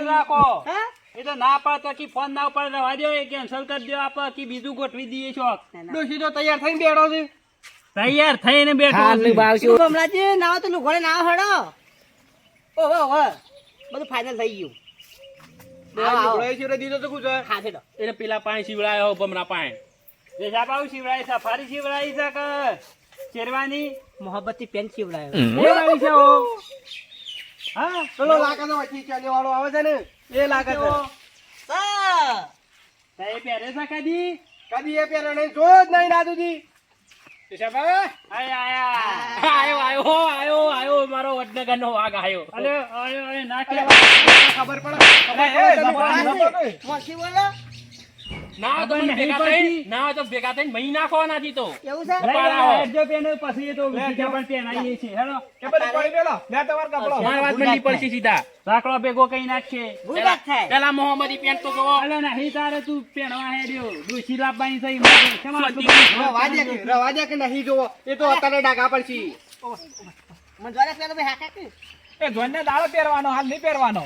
ચાલુ રાખો. એટલે ના પાડે કે ફોન ના ઉપર રવા દો એ કેન્સલ કરી દો આપ કે બીજું ગોઠવી દઈએ છો. ના, ના. ડોશી તો તૈયાર થઈને બેઠો છે. તૈયાર થઈને બેઠો છે. કમલાજી નાવો તો લુગડે ના હડો. ઓહો ઓહો બધું ફાઇનલ થઈ ગયું. એટલે પેલા પાણી શીવડાયો ભમરા પાણી. જે સાપાવું શીવડાય સફારી શીવડાય છે કે શેરવાની? મોહબ્બતી પેન શિવડાયો. એ છે હો પેલો લાકડનો વચ્ચે ચાલ્યો વાળો આવે છે ને એ લાગે છે સર તો પહેરે છે કદી કદી એ પહેરે નહીં જો જ નહીં દાદુજી આયો આયો આયો આયો મારો વડનગરનો વાઘ આયો અલે અરે અરે ના કહેવાય ખબર પડે ખબર પડે તને. મોસી બોલો ના તો મને ભેગા પડતી. ના તો ભેગા થઈને મહી નાખવાનાથી તો. એવું છે? લઈ આવો, પછી તો બીજા પણ પહેરાઈએ છીએ. હેડો. એ બધું પડી પેલો લે તમારો કપડો. મારી વાત મંડી પડશે સીધા. સાંકળો ભેગો કઈ નાખશે ગુડા થાય. પેલા મોહમ્મદી પેન્ટ તો જોવો અલે નહીં તારે તું પહેરવા હેડ્યો. ડોશી લાવવાની થઈ મારે. શેમાં રવા દે કે રવા દે કે નહીં જોવો એ તો અત્યારે ડાઘા પડશે. મને જોડે પેલો ભાઈ હાકા કે એ જોઈને દાડો પહેરવાનો હાલ નહીં પહેરવાનો.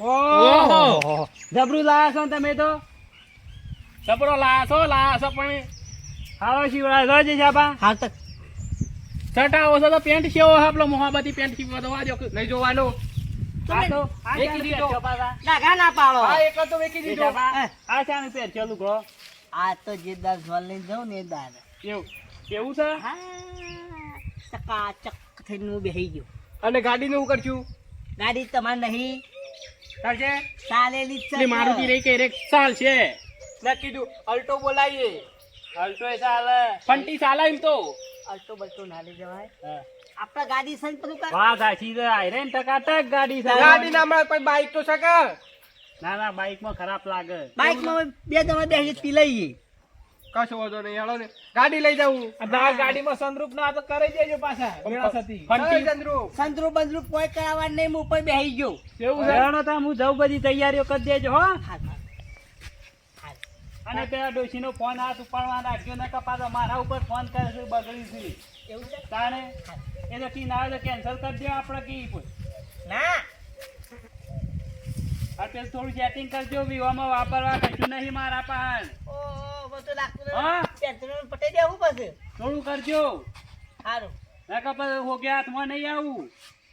ઓહો. જબરું લાયા છો તમે તો? જબરો લાયા છો લાયા છો પણ હાલો શિવરાજ જોજે છાપા હાલ તક સટાવો છો તો પેન્ટ સેવો આપલો મોહબતી પેન્ટ સીવવા તો વાજો નહીં જોવાનો. આ તો ના જે લઈને એવું છે? ચકાચક થઈને હું બેહી ગયો. અને ગાડીનું શું કરશું? ગાડી તમારે નહીં. કરશે ચાલેલી જ છે મારુતિ રહી કે રેક ચાલ છે ના કીધું અલ્ટો બોલાવીએ અલ્ટોય ચાલે. ફંટી ચાલે એમ તો. અલ્ટો બલ્ટો ના લઈ જવાય. આપણા ગાડી છે ને વાહ સાચી છે આયરન ટકાટક ગાડી છે. ગાડી ના મળે કોઈ બાઈક તો શકે. ના ના બાઈકમાં ખરાબ લાગે. બાઈકમાં બે તમે બેસી પી લઈએ. કશો વાંધો નહીં. હેડો ને. ગાડી લઈ જાઉં. આ ગાડીમાં સંદ્રુપ ના તો કરી દેજો પાછા. વેળાસતી. ફંટી. ચંદ્રુ સંતરું બંદરું કોઈ કરાવવા નહીં હું ઉપર બેસી ગયો. કેવું છે? હેડો તો હું જઉં બધી તૈયારીઓ કરી દેજો હો. અને પેલા ડોશી નો ફોન હાથ ઉપાડવા રાખજો ને કપાતો મારા ઉપર ફોન કરે છે બગડી છે. એવું છે? એટલે એ તો કી ના આવે તો કેન્સલ કરી દે આપણે કી ના. પેલું થોડું સેટિંગ કરજો વિવામાં વાપરવા કશું નહીં મારા પાન ઓ બધું લાગતું હા? પેટ્રોલ પટાઈ દેવું પછી? થોડું કરજો. સારું ના કપાસ હો ગયા હાથમાં નહીં આવું.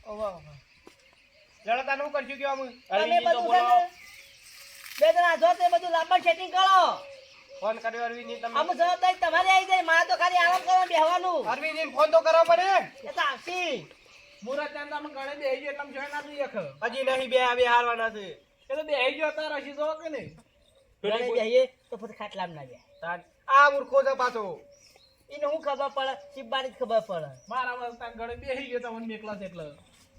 ઓહો. લડતા નું કરશું હું તમે બધું બે જણા જો તે બધું લાંબા સેટિંગ કરો. ફોન કર્યો અરવિંદ તમે? અમુક જવાબદારી તમારી આવી જાય મારે તો ખાલી આરામ કરવા બેહવાનું. અરવિંદ ફોન તો કરો પડે એ તો આવશે. મુરત ત્યાં તમે ગણે બેહી એટલે જોઈ ના ખરો. હજી નહીં બે આવે હારવાના છે. એ તો બેહી ગયો તાર હજી જો કે નહીં ઘરે બેહીએ તો પછી ખાટલામાં ના જાય આ મૂર્ખો છે પાછો. એને હું ખબર પડે? શિવબાની જ ખબર પડે. મારા વખત ત્યાં બેહી ગયો તમને મેકલા છે એટલે.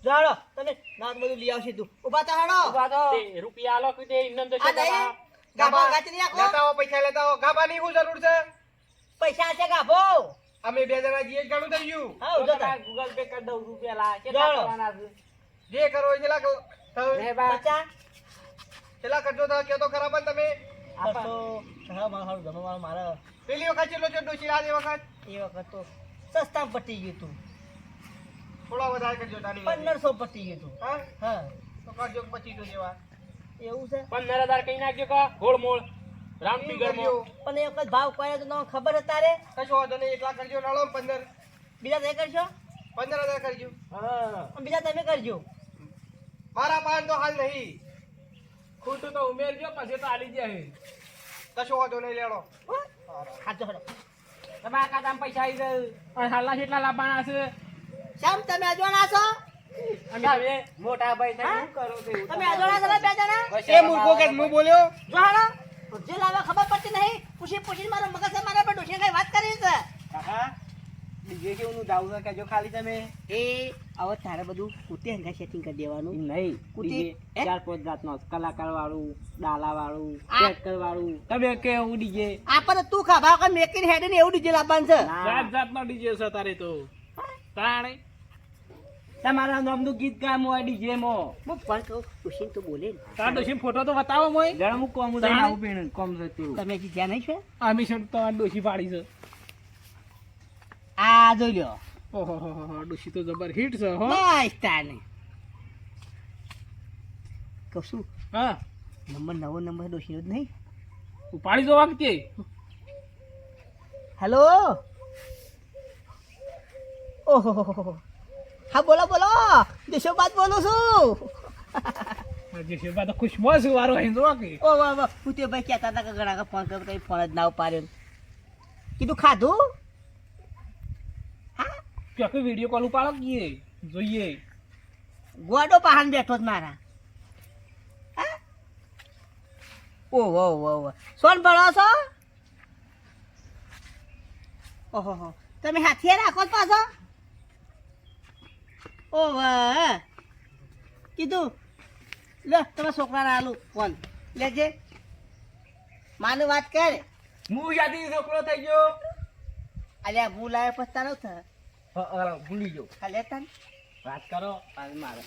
જાડો તમે ના બધું લઈ આવશે તું. ઊભા તો હાડો તે રૂપિયા આલો કે દે તો આ શું નહીં દવા? લેતા પૈસા લેતા જરૂર છે? પૈસા છે ગાભો. અમે બે જણા જઈએ જ ઘણું થઈ ગયું. હા ગૂગલ પે કરી દઉં રૂપિયા લા. કેટલા જે કરો એ લાગો. પચાસ. છેલ્લા કરજો તો કે તો ખરા પણ તમે. બસો હા મારું ગમે મારા મારા પેલી વખત ચેટલો છે ડોશી આજે વખત? એ વખત તો સસ્તા પટી ગયું તું. થોડા વધારે કરજો તાની વાતે. પંદરસો પટી ગયું તું. હા? હા. તો કરજો પચીસો જેવા. એવું છે? પંદર હજાર કઈ નાખજો કા ગોળ મોળ. રામ ફિગર. પણ એ વખત ભાવ કોઈ તો તમને ખબર તારે? કશો વાંધો નહીં એકલા કરજો નાળો પંદર. બીજા તમે કરજો પંદર હજાર કરજો. અને બીજા તમે કરજો. મારા પાન તો હાલ નહીં. ખોટું તો ઉમેરજો પછી તો આલી જાય. કશો વાંધો નહીં લેડો. હો? ખાજો હડો. તમારા ખાતામાં પૈસા આવી ગયું અને હાલના કેટલા લાવવાના છે. શ્યામ તમે અજવાણા છો? અમે હવે મોટા ભાઈ હા? શું કરો તમે અજવાણા છો બે જણા? એ મૂર્ખો કે હું બોલ્યો? જો હાલો જે લાવવા ખબર પડતી નહીં. પૂછી પૂછી મારો મગજ છે મારા પર કઈ વાત કરી છે? કાકા બીજે કેવું દાવું ના કેજો ખાલી તમે એ હવે તારે બધું કુતે હંગા સેટિંગ કરી દેવાનું. નહીં કુતે ચાર પાંચ જાતનો કલાકાર વાળું ડાલા વાળું ટ્રેક્ટર વાળું. તમે કેવું ડીજે? આપણને તું ખાભા કે મેકીને હેડ ને એવું ડીજે લાવવાનું છે. જાત જાતનો ડીજે છે તારે તો. તાણે? તમારા નામનું ગીત ગામ હોય ડીજે મો હું પણ કહું ખુશી તો બોલે તાર ડોશી ફોટો તો બતાવો મોય. જરા હું કોમ તાણે? આવું પીણ કોમ તું તમે જ્યાં નહીં છે? આમી તો તમારી ડોશી પાડી છે. આ જોઈ લ્યો. ઓહો ડોશી તો જબર હિટ છે હો. બસ કશું હા. નંબર નવો નંબર ડોશીનો જ નહીં. ઉપાડી દો વાગતી હેલો? ઓહો હા બોલો બોલો. દેશોબાદ બોલું છું. જે છે બા તો ખુશબો છે વારો હિન્દુ કે. ઓ વાહ વાહ હું તે ભાઈ કહેતા હતા કે ઘણા ફોન કર્યો ફોન જ ના ઉપાડ્યો. કીધું ખાધું? આખી વીડિયો કોલ ઉપાડો કીએ જોઈએ. ગોડો પહાણ બેઠો જ મારા? ઓહો ઓહો ઓહો. સોન ભણો છો? ઓહો તમે હાથે રાખો છો પાછો? ઓ વાહ કીધું. લે તમે છોકરાને આલું ફોન. લેજે. માનું વાત કરે. હું યાદી છોકરો થઈ ગયો. અલ્યા હું લાવે પસ્તાનો થાય ભૂલી ગયો. ખાલે લેતા વાત કરો. પાછું મારે.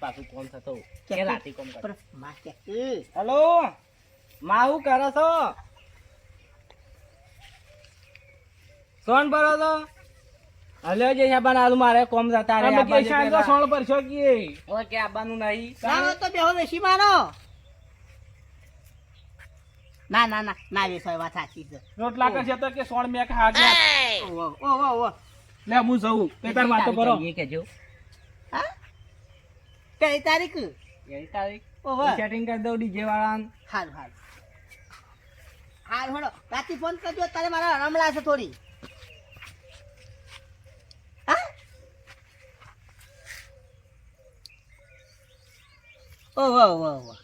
પાછું કોણ થતો કે રાતે કોમ કરો. માં કે હેલો? માં હું કરો છો? સોન ભરો છો? હલો જે છે બનાવું મારે કોમ જતા રે આબા કે શાંત સોન પર છો કે ઓ કે આબાનું નહીં. ના તો બેહો બેસી મારો. ના ના ના ના વેસો વાત સાચી છે. રોટલા કરશે તો કે સોળ મેક હા ઓ ઓ ઓહો ઓહો. લે હું જઉં. તે તાર વાતો કરો. કેજો. હા? કઈ તારીખ? કઈ તારીખ. ઓહો. સેટિંગ કરી દઉં ડીજે વાળાને. હાલ હાલ હાલ હળો રાતી ફોન કરજો તારે મારા રમલા છે થોડી. હા? ઓહો ઓહો ઓહો.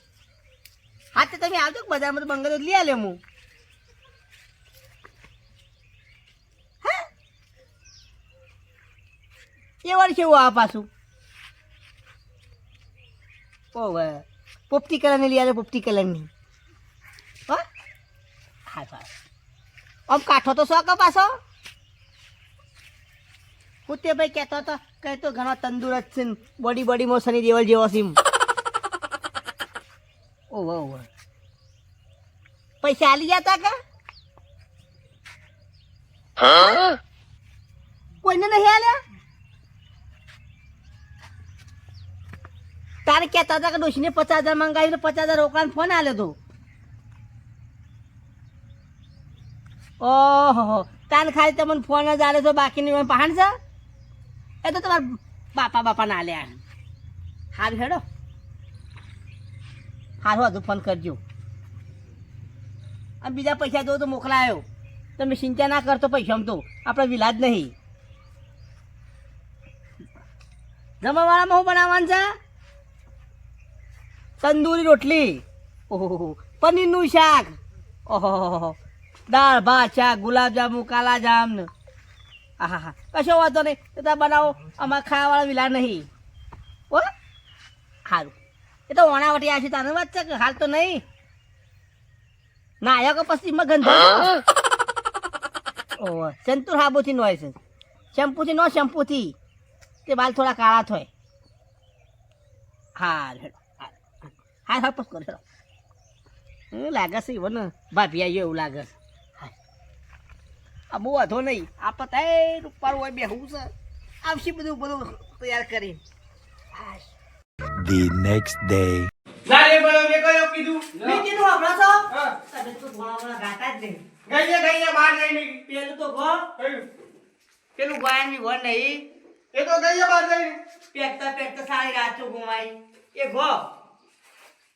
હા તો તમે આવજો બજારમાં તો બંગલો લઈ આલે હા. એ છે એવું આ પાછું? ઓહો પોપટી કલરની લઈ આવે પોપટી કલરની. હા? હા આમ કાઠો તો શોખ પાછો? હું તે ભાઈ કહેતો હતો કે તો ઘણો તંદુરસ્ત છે બોડી બોડી બોડીમાં શનિ દેવલ જેવો છે ઓહો ઓહો પૈસા આલી ગયા તા કે? કોઈને નહીં આલ્યા? તારે કહેતા હતા કે ડોશીને પચાસ હજાર મંગાવીને પચાસ હજાર રોકડા ફોન આલ્યો તો. ઓહો તાન ખાલી તમને ફોન જ આલે તો બાકીની પહાણ છે? એ તો તમારા બાપા બાપા ના આલ્યા હાર હેડો. હારું હજુ ફોન કરજો. અને બીજા પૈસા દો તો મોકલાયો. તમે ચિંતા ના કરતો પૈસા તો. આપણે વિલાજ નહીં. જમવાવાળામાં શું બનાવવાનું છે? તંદૂરી રોટલી ઓહો પનીરનું શાક ઓહો દાળ ભાત શાક ગુલાબજાંબુ કાલાજામ ને હા કશો વાંધો નહીં તો તમે બનાવો અમારે ખાવાવાળા વિલા નહીં ઓ સારું એ તો ઓણાવટી આ છે તારે વાત છે હાલ તો નહીં ના આયા કે પછી માં ગંધ ઓહો સંતુર હાબુથી નો છે શેમ્પુથી નો શેમ્પુથી તે બાલ થોડા કાળા થાય હા હા હા પસ કરો હું લાગે છે એવું ને ભાભી આવ્યો એવું લાગે છે. આ બહુ વાંધો નહીં. આ પતાય ઉપર હોય બેહવું છે. આવશે બધું બધું તૈયાર કરી the next day. લાલે બોલો મે કયો કીધું? મે કીધું હમણાં તો તમે તો ઘોડા ઘોડા ગાતા જ નહીં. ગઈએ ગઈએ બહાર જઈને પેલું તો ઘો પેલું ગોયા ની ઘો નહીં. એ તો ગઈએ બહાર જઈને પેકતા પેકતા સારી રાતો ગુમાઈ એ ઘો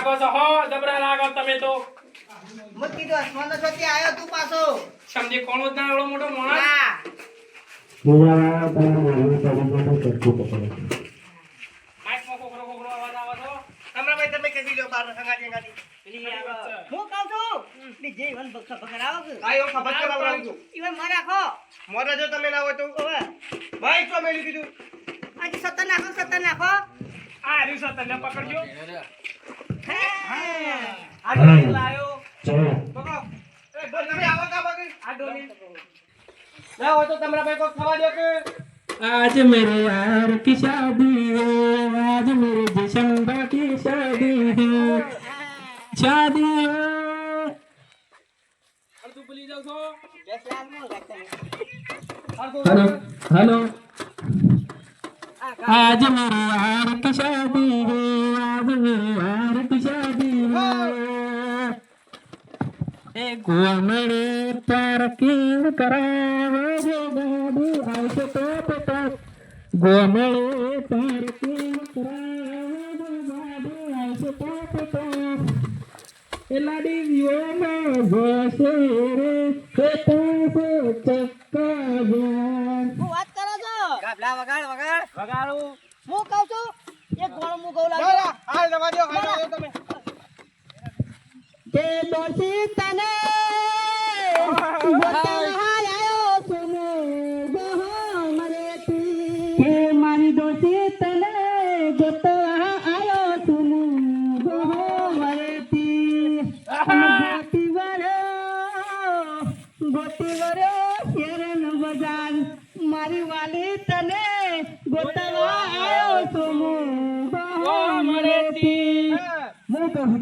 લાગો છો હો જબરા લાગો તમે તો. મું કીધું આસમાનનો છોતી આયો તું પાછો. સમજી કોણ જ ના એવડો મોટો માણસ? ના. માઇકમાં કોકરો કોકરો બાર સંગાતી સંગાતી હું. કહું છું? ઈ જે ઈવન બક્ષ પકડાવો કે આ એવો ખબર કરાવડાવું છું ઈવનમાં રાખો. મોરે જો તમે ના હોય તો. ઓવે ભાઈ તો મેલી કીધું આજે સત્તર નાખો સત્તર નાખો. આ રી છે ને પકડજો. आज मेरे यार की शादी है आज मेरे दिसंबर की शादी है शादी है हेलो हेलो आज मेरी यार की शादी है आज मेरी यार की शादी है घुमड़े पर किन करावे गाड़ी आज तो पता घुमड़े पर किन करावे गाड़ी आज तो पता लाड़ी यो में वो शेर के पास चक्का गया ગાબલા વગાડ વગાડ. વગાડું. હું કહું છું એક ગોળ હું કહું લાગે આ જવા દો આ તમે. કે તને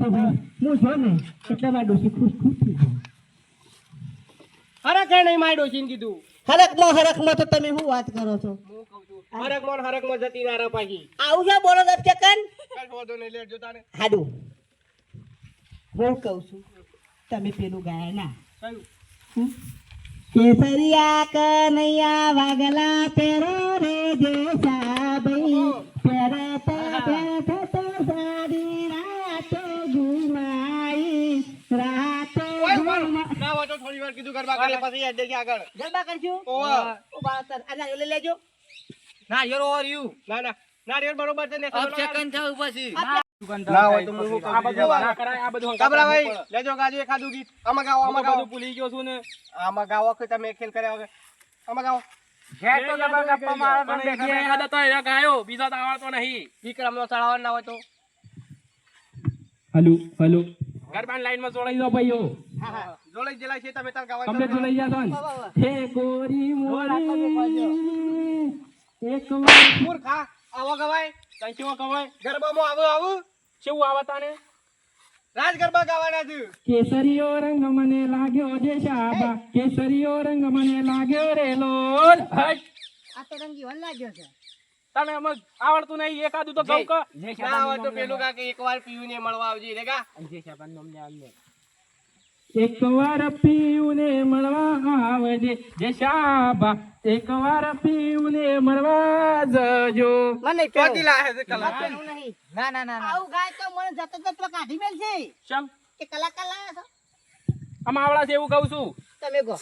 તો ભાઈ. હું છો ને એટલે મારી ડોશી ખુશ ખુશ થઈ ગઈ. હરક નહીં મારી ડોશીને કીધું. હરકમાં હરકમાં તો તમે શું વાત કરો છો? હરક મોન હરકમાં જતી ના રહો પાછી. આવું છે બોલો દસ ચકન? કઈ નહીં લેટ જોતા ને હાડું. હું કહું છું તમે પેલું ગાયા ના. કેસરિયા કનૈયા વાગલા તેરો રે જે ભાઈ વાર ગરબા પછી યાદ દેખી આગળ. ગરબા કરશું ઓ બાળતર આ નારિયેળ લેજો. ના યર ઓર યુ. ના ના. ના યાર બરોબર છે ને સેકન્ડ થયું પછી. ના હોય તો હું આ બધું ના કરાય આ બધું કાબરા ભાઈ લેજો ગાજો એખાદું ગીત. આમાં ગાઓ આમાં ગાઓ. ભૂલી ગયો છું ને. આમાં ગાઓ કે તમે ખેલ કર્યા વગર. આમાં ગાઓ. પણ જે યાદ હતો એ ગાયો બીજા તો નહીં. વિક્રમ નો હોય તો. Hello hello. ગરબાની લાઈનમાં જોડાઈ દો ભાઈઓ. જોડાઈ જેલા છે તમે તાર ગાવા કમ્પ્લીટ જોડાઈ જાઓ ને હે ગોરી મોરી. એક વાર. મૂર્ખા આવો ગવાય. તઈ કેવો કવાય ગરબામાં આવું આવું. કેવું આવતા ને રાજ ગરબા ગાવાના છે. કેસરીયો રંગ મને લાગ્યો જે શાબા કેસરીયો રંગ મને લાગ્યો રે લોલ. હટ. આ તો રંગી વન લાગ્યો છે. તને એમ આવડતું નહીં એકાદું તો કહું કે ના હોય પેલું કા કે એકવાર પીયુને મળવા આવજે રે કા એક વાર પીયુને મળવા આવજે. જે શાબા એક વાર પીયુને મળવા જજો. મને ચોથી લાહે છે કલાકાર નહીં. ના ના ના આવું ગાય તો મને જતો જતો કાઢી મેલ છે ચમ કે કલાકાર લાયા છો? આમ આવડા છે એવું કહું છું. તમે ગો.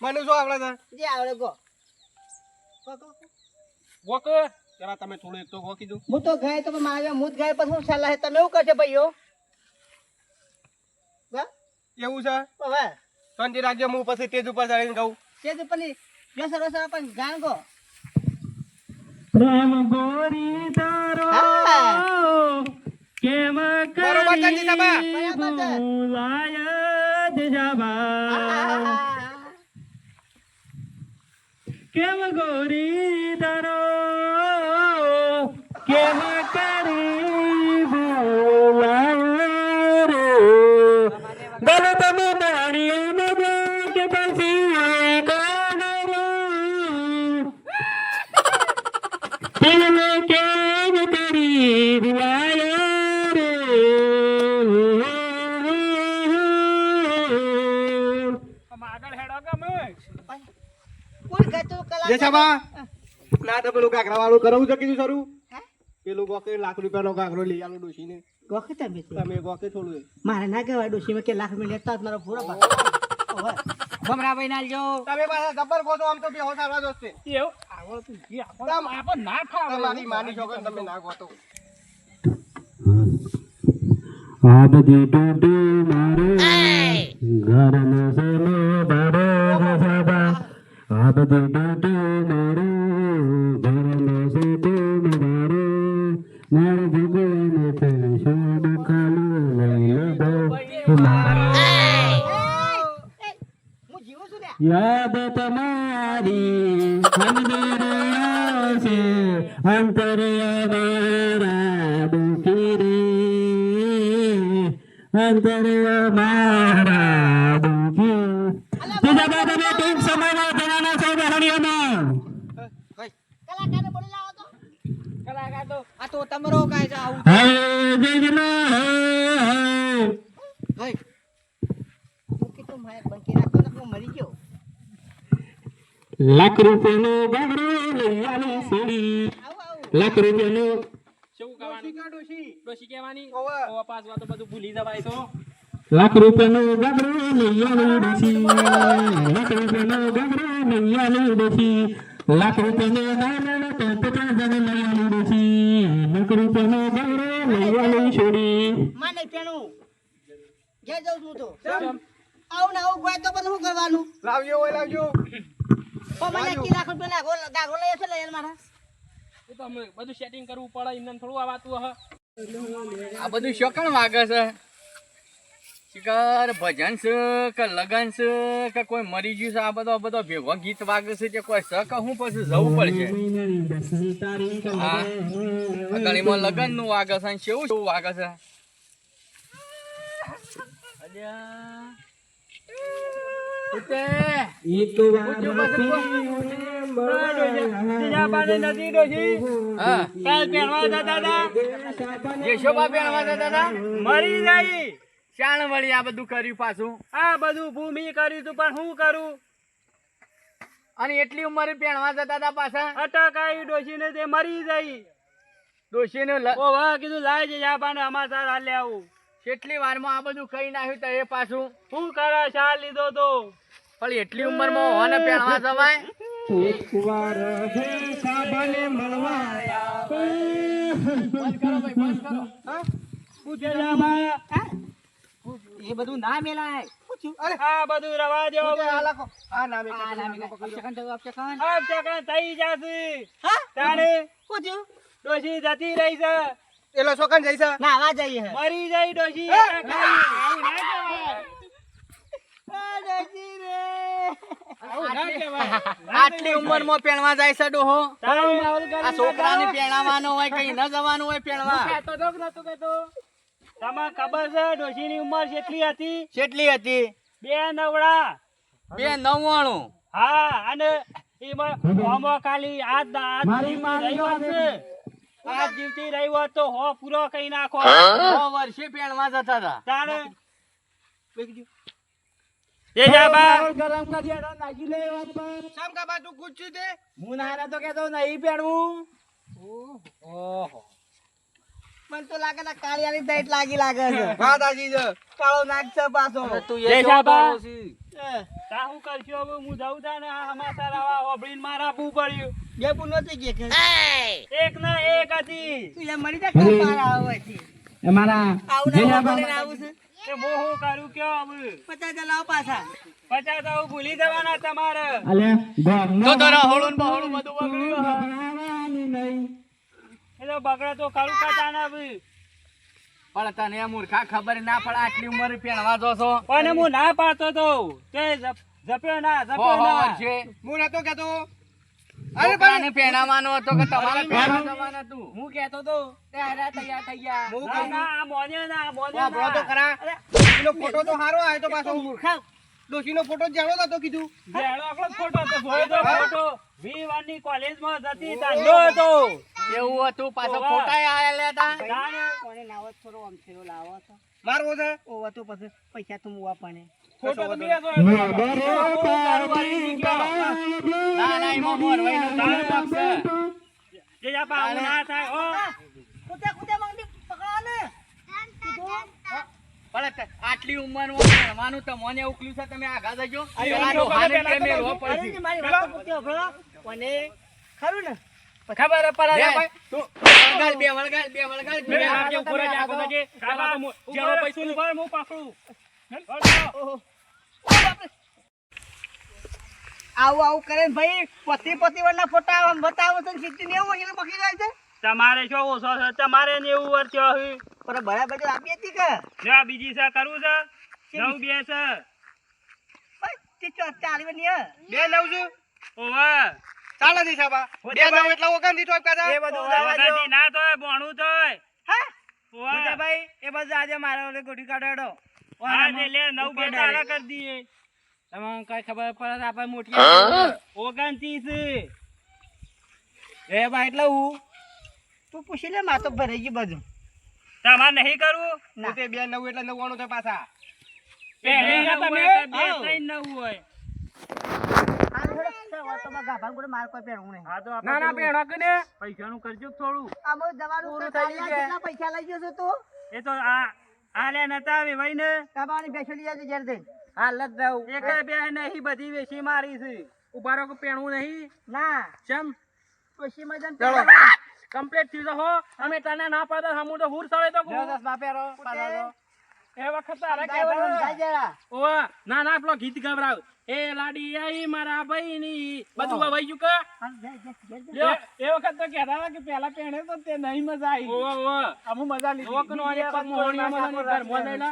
મને જો આવડે છે? જે આવડે ગો. Go, go, go. જરા તમે થોડું એક તો કહો કીધું હું તો ગાય તો મારા હું જ ગાય પછી હું સલાહ તમે એવું કરશો ભાઈઓ. ગો? એવું છે? હવે. શાંતિ રાખજો હું પછી તેજ ઉપર ચડીને કહું તે જ પણ વ્યસન વ્યસન પણ ગાણ ગો. પ્રેમ ગોરી તારો. હા. કેમ બરોબર છે, જીજાબા. કરી બરાબર છે. ભૂલાય જીજાબા? કેમ ગોરી તારો? કેમ તો જેસાબા ના તો પેલું કાકરા વાળું કરાવું છે કીધું સારું પેલું ગોકે લાખ રૂપિયાનો કાકરો લઈ આલો ડોશીને. ગો કે તમે તમે ગોકે થોડું મારે ના કહેવાય ડોશીમાં કે લાખ રૂપિયા લેતા મારો પૂરો ભાગ ભમરાભાઈ ના આલજો. તમે પાછા જબર કહો આમ તો બેહો સારવા દોસ્તે એવું? આવડતું જે આપણને આપણને ના ફાવે તમારી માની છોકર તમે ના ગોતો આ બધી મારે. બારે? યાદ તમારી અંદર આવશે અંતર અમારા દુખી રે અંતર અમારા દુખી બીજા બધા તમે ટૂંક સમયમાં જણાના છો બહેણીઓમાં કલાકારને બોલી લાવો તો કલાકાર તો આ તો તમારો કાય છે આવું હે જીજના હે હે હઈ હું કીધું મારે બંકી રાખતો ને હું મરી ગયો લાખ રૂપિયાનો ગગડો લઈ આવી સીડી. લાખ રૂપિયાનો શું કહેવાની? ડોશી કહેવાની? વા તો બધું ભૂલી જવાય તો. લાખ રૂપિયાનો નો લઈ આવી ડોસી લાખ રૂપિયાનો ગગડો લઈ આવી ડોસી લાખ રૂપિયાનો હજાર લઈ આવી ડોસી લાખ રૂપિયાનો ગગડો લઈ છોડી માં નહીં પેણું. ઘેર જાઉં છું તો. આવું ને આવું ગોય તો પણ શું કરવાનું? લાવજો ઓય લાવજો. પણ મને કી લાખ રૂપિયા ના ગોલ ગાગો લઈ છે લઈ મારા. એ તો અમે બધું સેટિંગ કરવું પડે એમને થોડું આ વાતું હ. આ બધું શોકણ વાગે છે. શિકાર ભજન છે, કે લગન છે, કે કોઈ મરી ગયું છે, આ બધો બધો ભેગો ગીત વાગે છે કે કોઈ છે કે હું પછી જવું પડશે. ઘણીમાં લગનનું વાગે છે કેવું શું વાગે છે? મરી જાય શાણ વળી આ બધું કર્યું પાછું? આ બધું ભૂમિ કર્યું તું પણ શું કરું? અને એટલી ઉંમરે પહેણવા જતા હતા પાછા? અટક આવી ડોશી ને તે મરી જાય ડોશીને ને ઓ વાહ કીધું લાય છે યા બાને અમાર હાલે આવું. કેટલી વારમાં આ બધું કઈ નાખ્યું તો એ પાછું? શું કરે શા લીધો તો? પણ એટલી ઉંમરમાં હોવાને પહેણવા જવાય? એકવાર સાબને મળવા પૂછે જા બા. એ બધું ના મેલાય. પૂછ્યું આ બધું રવા દો આ નામે આ નામે અપશકન થયું અપશકન. અપશકન થઈ જશે. હા? તાણે પૂછ્યું ડોશી જતી રહી છે. એલો છોકન જઈ છે. ના આવા જઈએ. હે મરી જાય ડોશી આવું ના કહેવાય. આ ડોશી રે. આવું ના કહેવાય. આટલી જાય છે ડોહો. તાણે આ છોકરાને પહેણાવાનો હોય કઈ ન જવાનું હોય પહેરવા કહેતો તો કે નતો કહેતો? તમને ખબર છે ડોશીની ઉંમર કેટલી હતી? કેટલી હતી? બે નવડા. બે નવ્વાણું. હા અને એમાં હોમો ખાલી આ આ જીવતી તો હો પૂરો કઈ નાખો. વર્ષે પહેરવા જતા હતા. તાણે એ જા બા. ગરમ કરી હેડો, નાખી લે વાત સમ કાબા તું પૂછ્યું તે? હું નાના તો કેતો નહીં પહેરવું મને તો લાગે ના કાળિયાની ટાઈટ લાગી લાગે છે. વાત છે કાળો નાગ છે પાછો. તું એ શાબા. તા હું કરશો હવે? હું જઉં તા ને આ સમાચાર આવા હોભળીને મારે પડ્યું. બે પુન નથી કે એક ના એક હતી. તું એમ મળી જા કે પાર આવે છે અમારા આવું ના આવું છે. કે હું કરું કયો હવે? પચાસ પાછા. પચાસ તો ભૂલી જવાના તમારે. અલે તો તો રહોળું બહોળું બધું બગડ્યું નહીં. એ બગડા તો કાળું કાતા ના ભી પણ તને મૂર્ખા ખબર ના પડે આટલી ઉંમર પહેણવા જો છો. પણ હું ના પાડતો તો. તે જપ્યો ના જપ્યો ના. હું નતો કેતો હતો કે તમારે હું કેતો તો. તૈયાર થઈ ગયા. હું ના, ના, મોને ના, મોને વાપરો તો ખરા. ડોશીનો ફોટો તો સારો આવ્યો તો પાછો. મૂર્ખા. ડોશીનો ફોટો જાણો તો કીધું. જાણો આપણો ફોટો તો જોયો તો ફોટો. V1 ની કોલેજમાં જતી દાંડો હતો. એવું હતું પાછો ફોટા આયા હતા? કોને લાવો છો? થોડો આમ છેડો લાવો હતો. મારવો છે? ઓવા તો પછી પૈસા તો મુવા પડે. ફોટો તો બે હતો. નગર પાટી ના ના એમાં મોરવાઈનો તાળ લાગશે. જે જા પા આવું ના થાય, હો. કુદે કુદે મંગી પકડો ને પણ તે આટલી ઉંમરમાં ભણવાનું તમને ઉકલ્યું છે તમે આગળ જજો. તો મને ખરું ને? ખબર પડે તું વળગાડ, બે વળગાડ, બે બે આજે જેવો પૈસો હું પકડું. આવું. આવું કરે ભાઈ પતિ પતિ વાળા ફોટા આમ બતાવો તો સિત્તેર નેવું જાય છે તમારે શું ઓછો છે? તમારે એવું વર્ષ છે. પણ બરાબર તો આપી હતી કે? ને બીજી છે કરવું છે? નવ બે છે. ભાઈ, તે ચો- ચાલી બની બે લઉં છું. ઓવે. ચાલે દી સાબા. બે નવ એટલે ઓગણ દી ટોપ કાઢા. એ બધું ઉડાવા ના તો બોણું તો હા? ઓવે. ભાઈ એ બધું આજે મારા ઓલે ગોઠવી કાઢાડો હા, તે લે નવ બે તારા કરી દીએ તમને કઈ ખબર પડે તો આપણે મોટી ઓગણત્રીસ એ ભાઈ એટલે હું. તું પૂછી લે માર તો ભરાઈ ગયું બધું. તમારે નહીં કરવું ના. પોતે બે નવ એટલે નવ્વાણું છે પાછા. બે ના પેણો કરજો થોડું. પૈસા લઈ ગયો છો. તું? એ તો આ આ નતા આવે ભાઈ ને. કાબાની બેસો લઈ ઘેર જઈને. હાલ જ જાઉં. એક બે નહીં બધી વેચી મારી છે. ઊભા રહો કે નહીં નહીં? ના. ચમ. પછી મજા ને. ચાલો. કમ્પ્લીટ થઈ તો અમે તને ના પાડે હમુ તો હુર સળે તો કહું. પોતે એ વખત તારે કે. સમજાય ના ના પેલો ગીત ગવરાવ એ લાડી આઈ મારા ભાઈની. બધું વવાઈ ગયું કે. એ વખત તો કહેતા હતા કે પેલા પેણે તો તે નહીં મજા આવી. ઓ ઓ અમુ મજા લીધી. ઓકનો એક પગ મોહણીઓ માં ને ઘરમાં જઈને